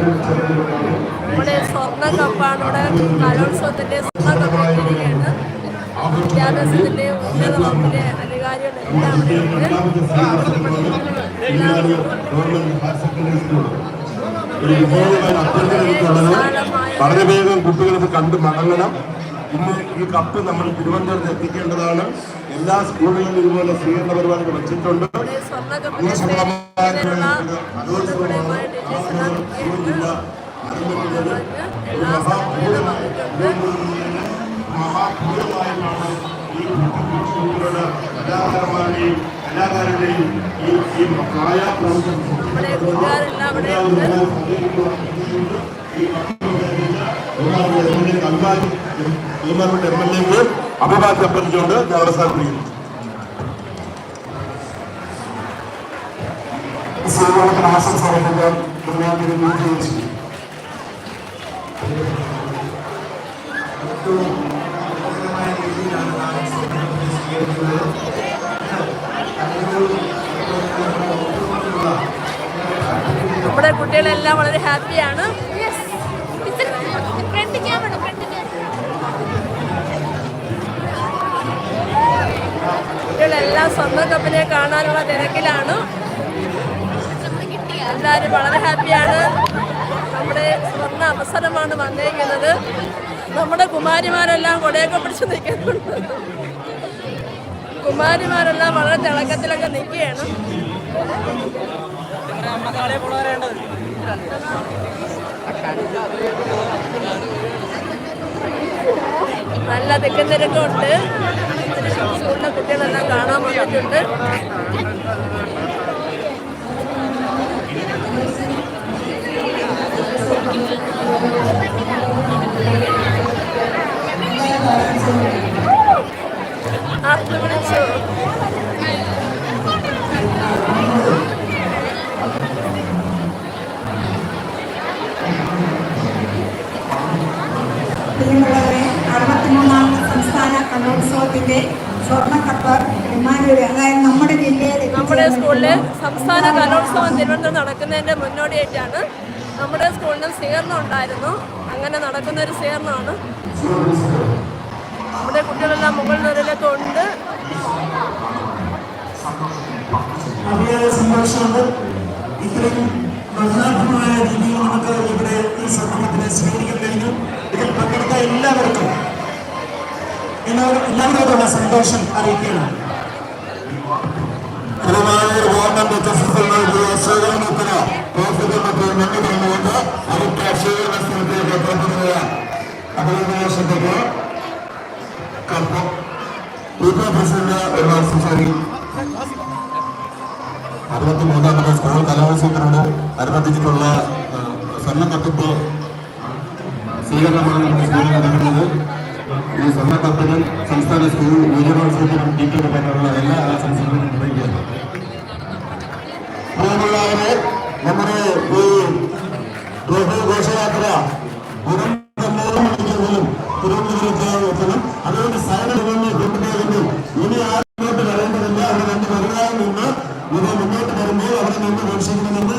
നമ്മുടെ സ്വർണ കപ്പാണ് ഇവിടെ കലോത്സവത്തിന്റെ സ്വർണ കപ്പാണ് വിദ്യാഭ്യാസത്തിന്റെ ഉന്നത ഇവിടെ ഉണ്ട് എല്ലാവരും വളരെ വേഗം കുട്ടികൾക്ക് കണ്ട് മടങ്ങണം. ഇന്ന് ഈ കപ്പ് നമ്മൾ തിരുവനന്തപുരത്ത് എത്തിക്കേണ്ടതാണ്. എല്ലാ സ്കൂളുകളിലും ഇതുപോലെ സ്വീകരണ പരിപാടികൾ വെച്ചിട്ടുണ്ട്. മഹാപൂരമായിട്ടാണ് ഈ കുട്ടികളുടെ കലാകാരന്മാരുടെയും കലാകാരുടെയും ഈ തീരുമാനപ്പെട്ട എം എൽ എക്ക് അഭിഭാഷ അഭ്യർത്ഥിച്ചുകൊണ്ട് ഞാൻ അവസാനിപ്പിക്കുന്നു സ്വീകരണത്തിന് നമ്മുടെ കുട്ടികളെല്ലാം വളരെ ഹാപ്പിയാണ്. കപ്പിനെ കാണാനുള്ള തിരക്കിലാണ്. എല്ലാവരും വളരെ ഹാപ്പിയാണ്. നമ്മുടെ സ്വർണ അവസരമാണ് വന്നേക്കുന്നത്. നമ്മുടെ കുമാരിമാരെല്ലാം കൊടയൊക്കെ പിടിച്ച് നിൽക്കുന്നുണ്ട്. കുമാരിമാരെല്ലാം വളരെ തിളക്കത്തിലൊക്കെ നിൽക്കുകയാണ്. നല്ല തിക്കും തിരക്കുണ്ട്. സ്കൂളിലെ കുട്ടികളെല്ലാം കാണാൻ വന്നിട്ടുണ്ട്. ആർത്ത് വിളിച്ചു? പ്രിയമുള്ളവരെ അറുപത്തിമൂന്നാം സംസ്ഥാന കലോത്സവത്തിന്റെ അതായത് നമ്മുടെ ജില്ലയിൽ നമ്മുടെ സ്കൂളിലെ സംസ്ഥാന കലോത്സവം തിരുവനന്തപുരം നടക്കുന്നതിന്റെ മുന്നോടിയായിട്ടാണ് നമ്മുടെ സ്കൂളിനും സ്വീകരണം ഉണ്ടായിരുന്നു. അങ്ങനെ നടക്കുന്ന ഒരു സ്വീകരണമാണ്. നമ്മുടെ കുട്ടികളെല്ലാം മുകൾ നിരയിലൊക്കെ ഉണ്ട് സന്തോഷമുണ്ട് ഇത്രയും എല്ലാവരോടുള്ള സന്തോഷം അറിയിക്കുകയാണ്. തിരുവായൂർ ഗവൺമെന്റ് എച്ച് നൽകിയ സ്വീകരണത്തിന് പ്രവർത്തിക്കുന്ന നന്ദി പറഞ്ഞുകൊണ്ട് അടുത്ത സ്വീകരണ സ്ഥലത്തേക്ക് പുറത്തുപോയ അഭിനന്ദനത്തിലേക്ക് കപ്പ്. യൂത്ത് പ്രസിഡന്റ് ഒരു സംസാരിക്കും. അറുപത്തി മൂന്നാമത്തെ സ്കൂൾ കലോത്സവത്തിനോട് അനുബന്ധിച്ചിട്ടുള്ള സ്വർണ തട്ടിപ്പ് സ്വീകരണമാണ് നമ്മുടെ സ്കൂളിൽ നടക്കുന്നത്. ഈ സ്വർണക്കപ്പലും സംസ്ഥാന സ്കൂൾ യൂണിവേഴ്സിറ്റിയിലും കിട്ടിയെടുക്കാനുള്ള എല്ലാ ആശംസകളും നൽകിയത് പ്രിയമുള്ളവരെ നമ്മുടെ ഈ ട്രോഫി ഘോഷയാത്ര വെറും മൂന്ന് മണിക്കെങ്കിലും അതുകൊണ്ട് സൈഡ് കൊണ്ടുപോകുന്നു. ഇനി ആ മുന്നോട്ട് വരേണ്ടതില്ല അവർ കണ്ട് മുന്നോട്ട് വരുമ്പോൾ അവിടെ നിന്ന് ഘോഷിക്കണമെന്ന്